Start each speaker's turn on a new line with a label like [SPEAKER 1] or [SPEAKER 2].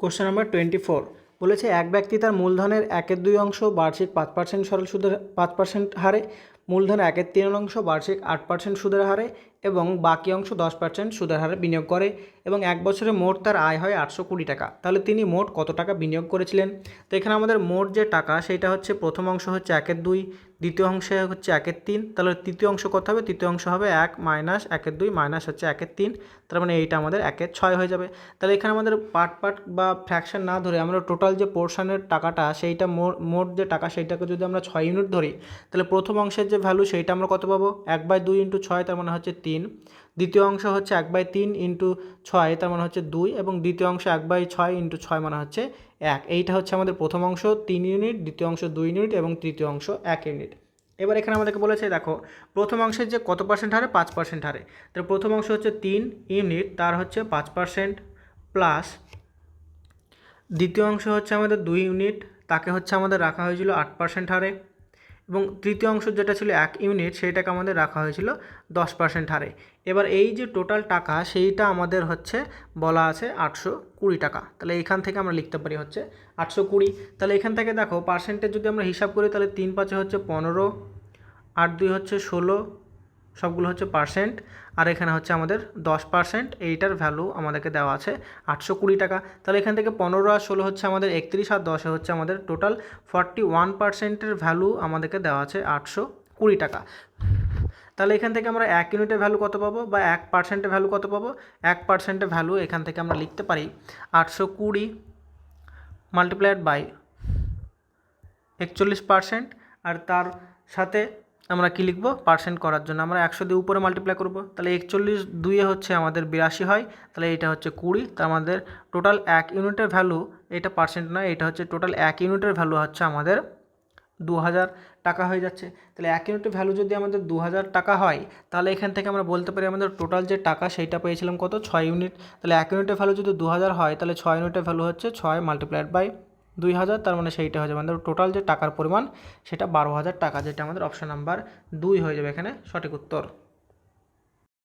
[SPEAKER 1] Question number twenty four বলেছে, এক ব্যক্তি তার মূলধনের একের দুই অংশ বার্ষিক পাঁচ পার্সেন্ট সরল সুদের পাঁচ পার্সেন্ট হারে মূলধন একের তিন অংশ বার্ষিক আট পার্সেন্ট সুদের হারে এবং বাকি অংশ দশ পার্সেন্ট সুদের হারে বিনিয়োগ করে এবং এক বছরে মোট তার আয় হয় আটশো কুড়ি টাকা। তাহলে তিনি মোট কত টাকা বিনিয়োগ করেছিলেন? তো এখানে আমাদের মোট যে টাকা সেইটা হচ্ছে প্রথম অংশ হচ্ছে একের দুই, দ্বিতীয় অংশে হচ্ছে একের তিন, তাহলে তৃতীয় অংশ কত হবে? তৃতীয় অংশ হবে এক মাইনাস একের দুই মাইনাস হচ্ছে একের তিন, তার মানে এইটা আমাদের একের ছয় হয়ে যাবে। তাহলে এখানে আমাদের পার্ট পার্ট বা ফ্র্যাকশন না ধরে আমরা টোটাল যে পোর্শনের টাকাটা সেইটা মোট মোট যে টাকা সেইটাকে যদি আমরা ছয় ইউনিট ধরি, তাহলে প্রথম অংশের যে ভ্যালু সেইটা আমরা কত পাবো? এক বাই দুই ইন্টু ছয়, তার মানে হচ্ছে তিন। দ্বিতীয় অংশ হচ্ছে এক বাই তিন ইন্টু ছয়, তার মানে হচ্ছে দুই এবং দ্বিতীয় অংশ এক বাই ছয় ইন্টু ছয় মানে হচ্ছে এক। এইটা হচ্ছে আমাদের প্রথম অংশ, তিন ইউনিট দ্বিতীয় অংশ দুই ইউনিট এবং তৃতীয় অংশ এক ইউনিট এবার এখানে আমাদেরকে বলেছে, দেখো, প্রথম অংশের যে কত পার্সেন্ট হারে? পাঁচ পার্সেন্ট হারে। তাহলে প্রথম অংশ হচ্ছে তিন ইউনিট তার হচ্ছে পাঁচ পার্সেন্ট প্লাস দ্বিতীয় অংশ হচ্ছে আমাদের দুই ইউনিট তাকে হচ্ছে আমাদের রাখা হয়েছিল আট পার্সেন্ট হারে। এবং তৃতীয় অংশ যেটা ছিল এক ইউনিট, সেইটাকে আমাদের রাখা হয়েছিল দশ পার্সেন্ট হারে। এবার এই যে টোটাল টাকা, সেইটা আমাদের হচ্ছে বলা আছে আটশো কুড়ি টাকা। তাহলে এখান থেকে আমরা লিখতে পারি হচ্ছে আটশো কুড়ি। তাহলে এখান থেকে দেখো পার্সেন্টেজ যদি আমরা হিসাব করি, তাহলে তিন পাঁচে হচ্ছে পনেরো, আট দুই হচ্ছে ষোলো সবগুলো হচ্ছে পার্সেন্ট আর এখানে হচ্ছে আমাদের দশ পার্সেন্ট এইটার ভ্যালু আমাদেরকে দেওয়া আছে আটশো কুড়ি টাকা। তাহলে এখান থেকে পনেরো আর ষোলো হচ্ছে আমাদের একত্রিশ আর দশে হচ্ছে আমাদের টোটাল ফর্টি ওয়ান পার্সেন্টের ভ্যালু আমাদেরকে দেওয়া আছে আটশো কুড়ি টাকা। তাহলে এখান থেকে আমরা এক ইউনিটের ভ্যালু কত পাবো বা এক পার্সেন্টের ভ্যালু কত পাবো? এক পার্সেন্টের ভ্যালু এখান থেকে আমরা লিখতে পারি আটশো কুড়ি মাল্টিপ্লাইড বাই একচল্লিশ পার্সেন্ট আর তার সাথে আমরা কী লিখব? পার্সেন্ট করার জন্য। আমরা একশো দিয়ে উপরে মাল্টিপ্লাই করব। তাহলে একচল্লিশ দুইয়ে হচ্ছে আমাদের বিরাশি হয়। তাহলে এটা হচ্ছে কুড়ি। তা আমাদের টোটাল এক ইউনিটের ভ্যালু এটা পার্সেন্ট নয়, এটা হচ্ছে টোটাল এক ইউনিটের ভ্যালু হচ্ছে আমাদের দু হাজার টাকা হয়ে যাচ্ছে। তাহলে এক ইউনিটের ভ্যালু যদি আমাদের দু হাজার টাকা হয়, তাহলে এখান থেকে আমরা বলতে পারি আমাদের টোটাল যে টাকা সেইটা পেয়েছিলাম কত? ছয় ইউনিট। তাহলে এক ইউনিটের ভ্যালু যদি দু হাজার হয়, তাহলে ছয় ইউনিটের ভ্যালু হচ্ছে ছয় মাল্টিপ্লাইড বাই দুই হাজার, তার মানে সেইটা হয়ে যাবে। আমাদের টোটাল যে টাকার পরিমাণ, সেটা বারো হাজার টাকা, যেটা আমাদের অপশান নাম্বার দুই হয়ে যাবে এখানে সঠিক উত্তর।